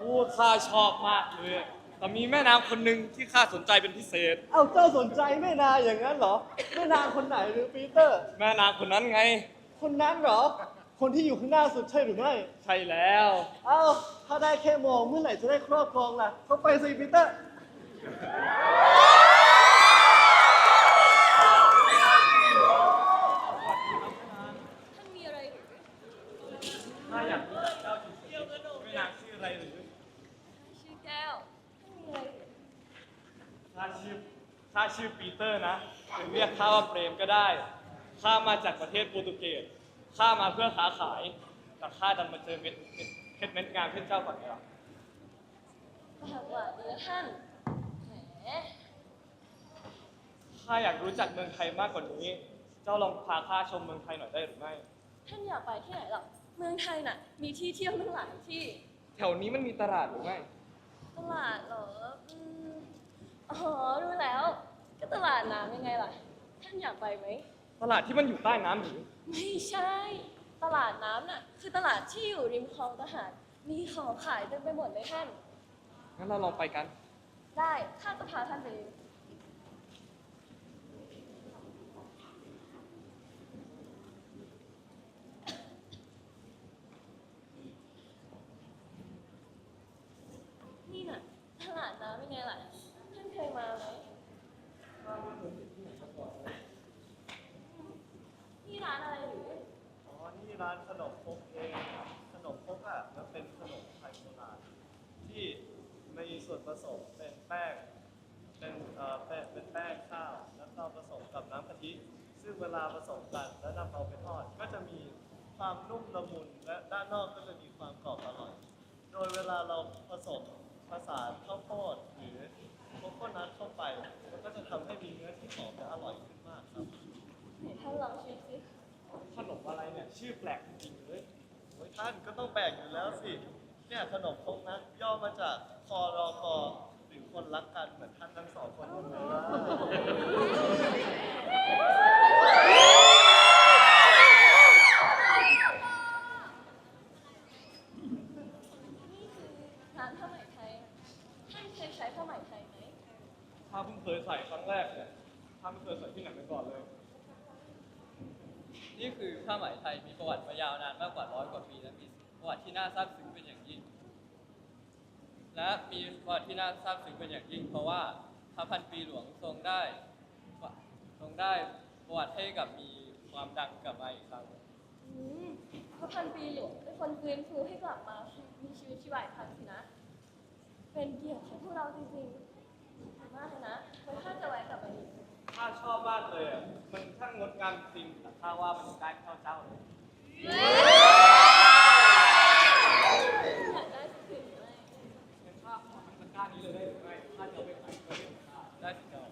ตอร์นะโอ้ข้าชอบมากเลย แต่มีแม่นางคนหนึ่งที่ข้าสนใจเป็นพิเศษ เอาเจ้าสนใจแม่นางอย่างนั้นเหรอ แม่นางคนไหนหรือปีเตอร์ แม่นางคนนั้นไง คนนั้นเหรอ คนที่อยู่ข้างหน้าสุดใช่หรือไม่ ใช่แล้ว เอ้าถ้าได้แค่มองเมื่อไหร่จะได้ครอบครองล่ะ เข้าไปสิปีเตอร์ ท่านมีอะไรหรือ ข้าอยากรู้จักเจ้าจริงๆแม่นางชื่ออะไรหรือ ชื่อแก้ว ท่านมีอะไรหรือ ข้าชื่อข้า ชื่อปีเตอร์นะถึงเรียกข้าว่าเปรมก็ได้ ข้ามาจากประเทศโปรตุเกส ข้ามาเพื่อค้าขาย แต่ข้าดันมาเจอเม็ดเม็ดเพชรเม็ดงามเพชรเจ้าก่อนไงล่ะปากหวานเนื้อท่านแหมข้าอยากรู้จักเมืองไทยมากกว่านี้ เจ้าลองพาข้าชมเมืองไทยหน่อยได้หรือไม่ ท่านอยากไปที่ไหนหรอเมืองไทยน่ะ มีที่เที่ยวตั้งหลายที่ แถวนี้มันมีตลาดหรือไม่ ตลาดเหรออืมอ๋อรู้แล้ว ก็ตลาดน้ำยังไงล่ะ ท่านอยากไปไหม ตลาดที่มันอยู่ใต้น้ำหรือไม่ใช่ ตลาดน้ำน่ะ คือตลาดที่อยู่ริมคลองทหาร มีของขายเต็มไปหมดเลยท่าน งั้นเราลองไปกัน ได้ ข้าจะพาท่านไปเองนี่น่ะ ตลาดน้ำเป็นไงล่ะ ท่านเคยมาไหมนี่ร้านอะไรหรือ อ๋อ นี่ร้านขนมครกเอง ขนมครกอะมันเป็นขนมไทยโบราณที่มีส่วนผสมเป็นแป้ง เป็นเอ่อแป้งเป็นแป้งข้าว แล้วก็ผสมกับน้ำกะทิ ซึ่งเว ลาผสมกัน แล้วนำเอาไปทอด ก็จะมีความนุ่มละมุนและด้านนอกก็จะมีความกรอบอร่อย โดยเวลาเราผสมผสานข้าวโพดหรือโคโคนัทเข้าไป มันก็จะทำให้มีเนื้อที่หอมและอร่อยขึ้นมากครับไหนท่านลองชิมสิขนมอะไรเนี่ย ชื่อแปลกจริงๆเลยโอ้ยท่านก็ต้องแบ่งอยู่แล้วสิ เนี่ยขนมครกนั้นย่อมาจากคอรอคอหรือคนรักกันเหมือนท่านทั้งสองคนนี่เลยนี่คือ ร้านผ้าไหมไทยท่านเคยใช้ผ้าไหมไทยไหมถ้าเพิ่งเคยใส่ครั้งแรกเนี่ยถ้าไม่เคยใส่ที่ไหนมาก่อนเลย นี่คือผ้าไหมไทยมีประวัติมายาวนานมากกว่าร้อยกว่าปีและมีประวัติที่น่าซาบซึ้งเป็นอย่างยิ่ง และมีประวัติที่น่าซาบซึ้งเป็นอย่างยิ่ง เพราะว่าพระพันปีหลวงทรงได้ ทรงได้ประวัติให้กับมีความดังกลับมาอีกครั้ง อืมพระพันปีหลวงเป็นคนฟื้นฟูให้กลับมามีชีวิตชีวาอีกครั้งสินะ เป็นเกียรติของพวกเราจริงๆดีมากเลยนะไว้ข้าจะไว้กลับมาอีกข้าชอบมากเลยอะมันช่างงดงามจริงแต่ข้าว่ามันใกล้เข้าเจ้าเลยอยากได้สิ่งไหม งั้นข้าขอทั้งตะกร้านี้เลยได้หรือไม่ข้าจะเอาไปขายก็ได้ข้า ได้สิเจ้า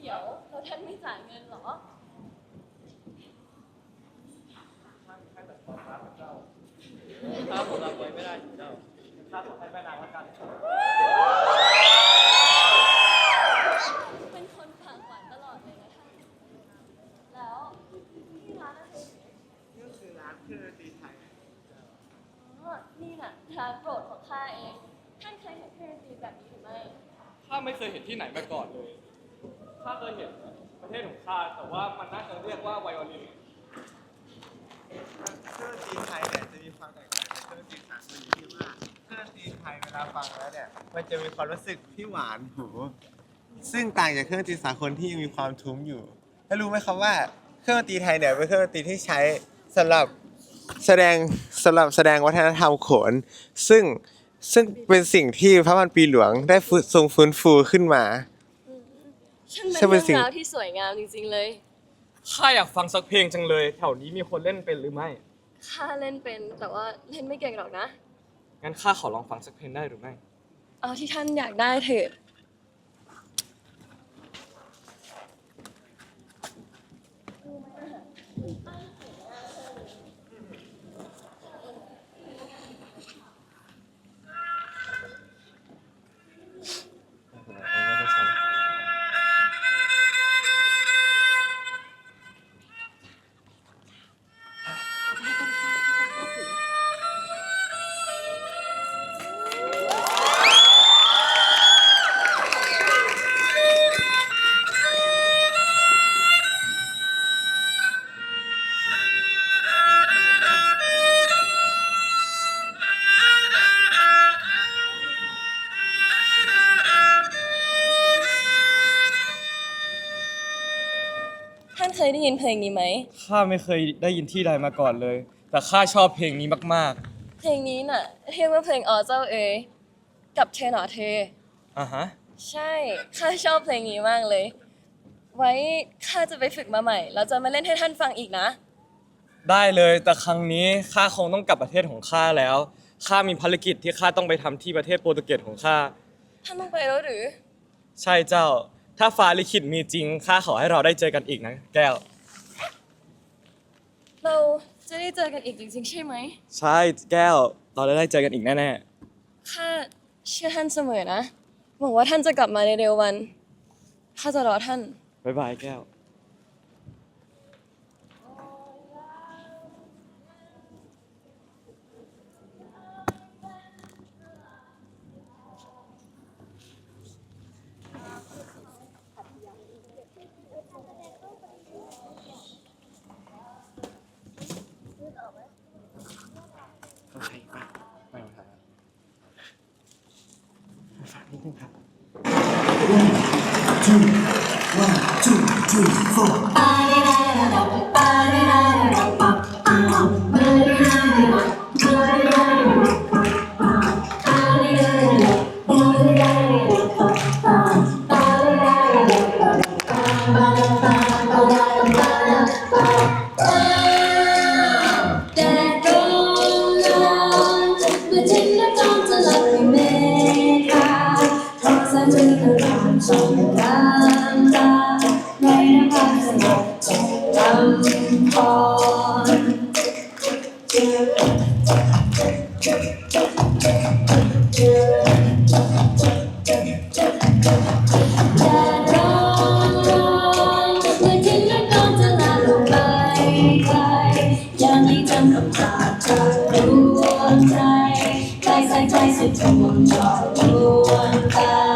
เดี๋ยวเราท่านไม่จ่ายเงินเหรอ ข้ามีแค่แต่ความรักของเจ้า ถ้าผมรับไว้ไม่ได้สิเจ้าข้าขอให้แม่นางละกันเป็นคนปากหวานตลอดเลยนะท่านแล้วที่ร้านอะไรนี่คือร้านเครื่องดนตรีไทยอ๋อนี่น่ะร้านโปรดของข้าเองท่านเคยเห็นเครื่องดนตรีแบบนี้หรือไม่ข้าไม่เคยเห็นที่ไหนมาก่อนเลยข้าเคยเห็นประเทศของข้าแต่ว่ามันน่าจะเรียกว่าไวโอลินเครื่องดนตรีไทยเนี่ยจะมีความแตกต่างจาก เครื่องดนตรีสากลอยู่ที่ว่าเครื่องดนตรีไทยเวลาฟังแล้วเนี่ย มันจะมีความรู้สึกที่หวานหู ซึ่งต่างจากเครื่องดนตรีสากลที่ยังมีความทุ้มอยู่ แล้วรู้ไหมครับว่าเครื่องดนตรีไทยเนี่ยเป็นเครื่องดนตรีที่ใช้สำหรับแสดงสำหรับแสดงวัฒนธรรมโขน ซึ่งซึ่งเป็นสิ่งที่พระพันปีหลวงได้ฟื้นทรงฟื้นฟูขึ้นมา ช่างเป็นช่างเป็นเรื่องสิ่งราวที่สวยงามจริงๆเลย ข้าอยากฟังสักเพลงจังเลย แถวนี้มีคนเล่นเป็นหรือไม่ ข้าเล่นเป็นแต่ว่าเล่นไม่เก่งหรอกนะ งั้นข้าขอลองฟังสักเพลงได้หรือไม่ เอาที่ท่านอยากได้เถิด ยได้ยินเพลงนี้ไหม ข้าไม่เคยได้ยินที่ใดมาก่อนเลย แต่ข้าชอบเพลงนี้มากเพลงนี้น่ะเรียกว่าเพลงอ๋อเจ้าเอ๋ยกับเธอหนอเธอๆอะฮะ ใช่ข้าชอบเพลงนี้มากเลย ไว้ข้าจะไปฝึกมาใหม่ แล้วจะมาเล่นให้ท่านฟังอีกนะ ได้เลยแต่ครั้งนี้ข้าคงต้องกลับประเทศของข้าแล้วข้ามีภารกิจที่ข้าต้องไปทำที่ประเทศโปรตุเกสของข้าท่านต้องไปแล้วหรือ ใช่เจ้า ถ้าฟ้าลิขิตมีจริงข้าขอให้เราได้เจอกันอีกนะ แก้ว เราจะได้เจอกันอีกจริงๆใช่ไหมใช่แก้วเราได้เจอกันอีกแน่ข้าเชื่อท่านเสมอนะหวังว่าท่านจะกลับมาในเร็ววันข้าจะรอท่าน ๆบ๊ายบายแก้ว สงใจสุดทวงจอดวงตา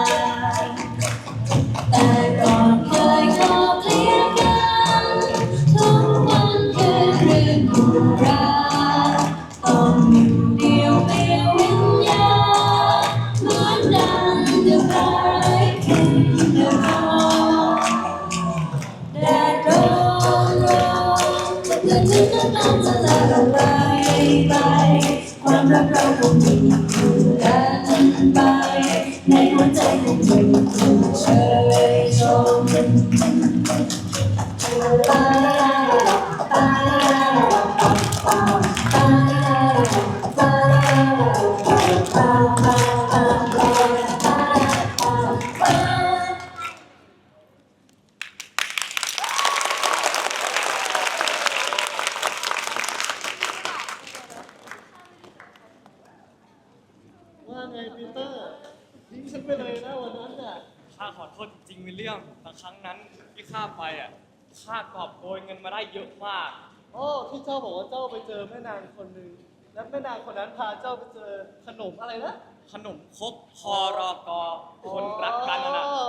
มว่ ข้ากอบโกยเงินมาได้เยอะมาก โอ้ที่เจ้าบอกว่าเจ้าไปเจอแม่นางคนหนึ่งและแม่นางคนนั้นพาเจ้าไปเจอขนมอะไรนะขนมครกพอรอกอคนรักกันนะนะอ๋อ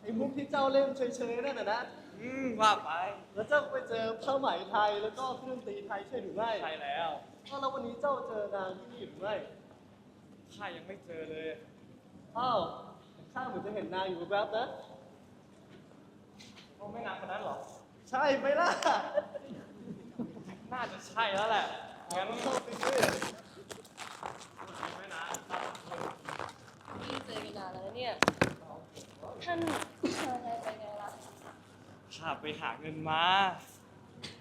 ไอ้มุกที่เจ้าเล่นเฉยๆนั่นน่ะนะ อืมว่าไปแล้วเจ้าก็ไปเจอผ้าไหมไทยแล้วก็เครื่องดนตรีไทยใช่หรือไม่ใช่แล้ว อ้าวแล้ววันนี้เจ้าเจอนางที่นี่หรือไม่ข้ายังไม่เจอเลย อ้าวข้าเหมือนจะเห็นนางอยู่แวบๆนะโอ้ไม่นานคนนั้นเหรอ ใช่ไหมล่ะ น่าจะใช่แล้วแหละ งั้นเข้าไปด้วยไม่นานครับไม่ได้เจอกันนานแล้วเนี่ย ท่านพาไงไปไงล่ะข้าไปหาเงินมา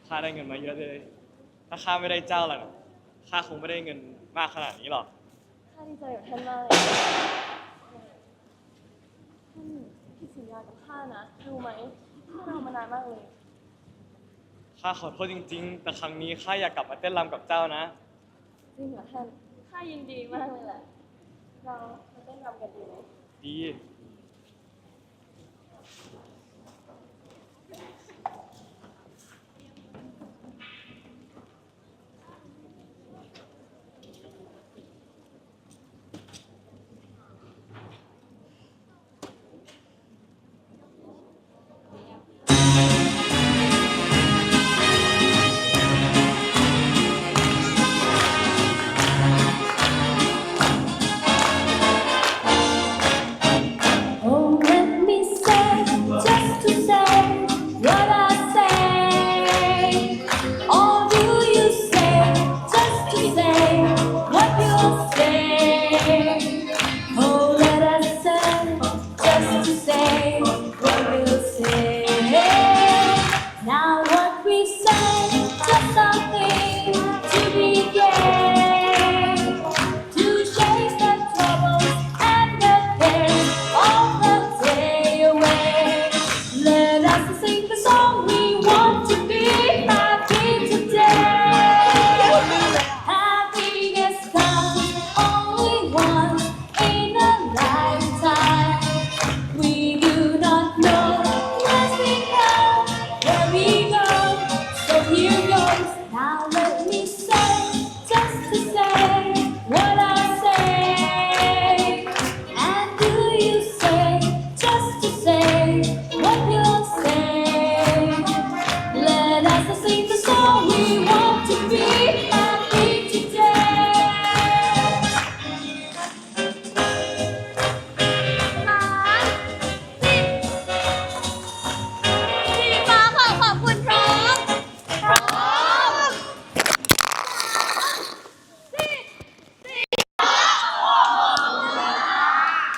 ข้าได้เงินมาเยอะเลย ถ้าข้าไม่ได้เจ้าล่ะข้าคงไม่ได้เงินมากขนาดนี้หรอก ข้าดีใจกับท่านมากเลยท่านผิดสัญญากับข้านะ รู้ไหมพวกเรามานานมากเลย ข้าขอโทษจริง ๆ แต่ครั้งนี้ข้าอยากกลับมาเต้นรำกับเจ้านะ จริงเหรอท่านข้ายินดีมากเลยแหละ เรามาเต้นรำกันดีไหม ดี